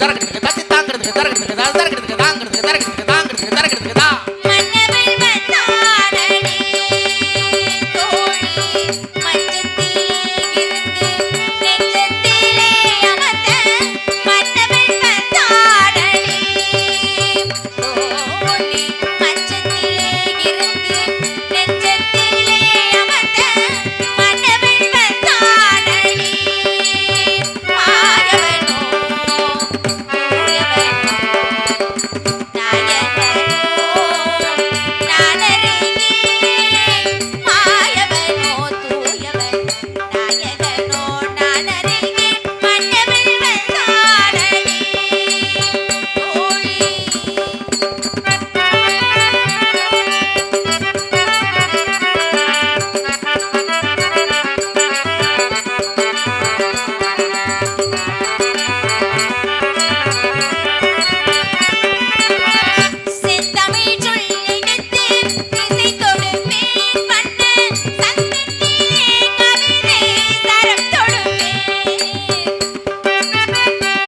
தரக்கு தரக்கு தரக்கு தரக்கு தரக்கு தரக்கு தரக்கு தரக்கு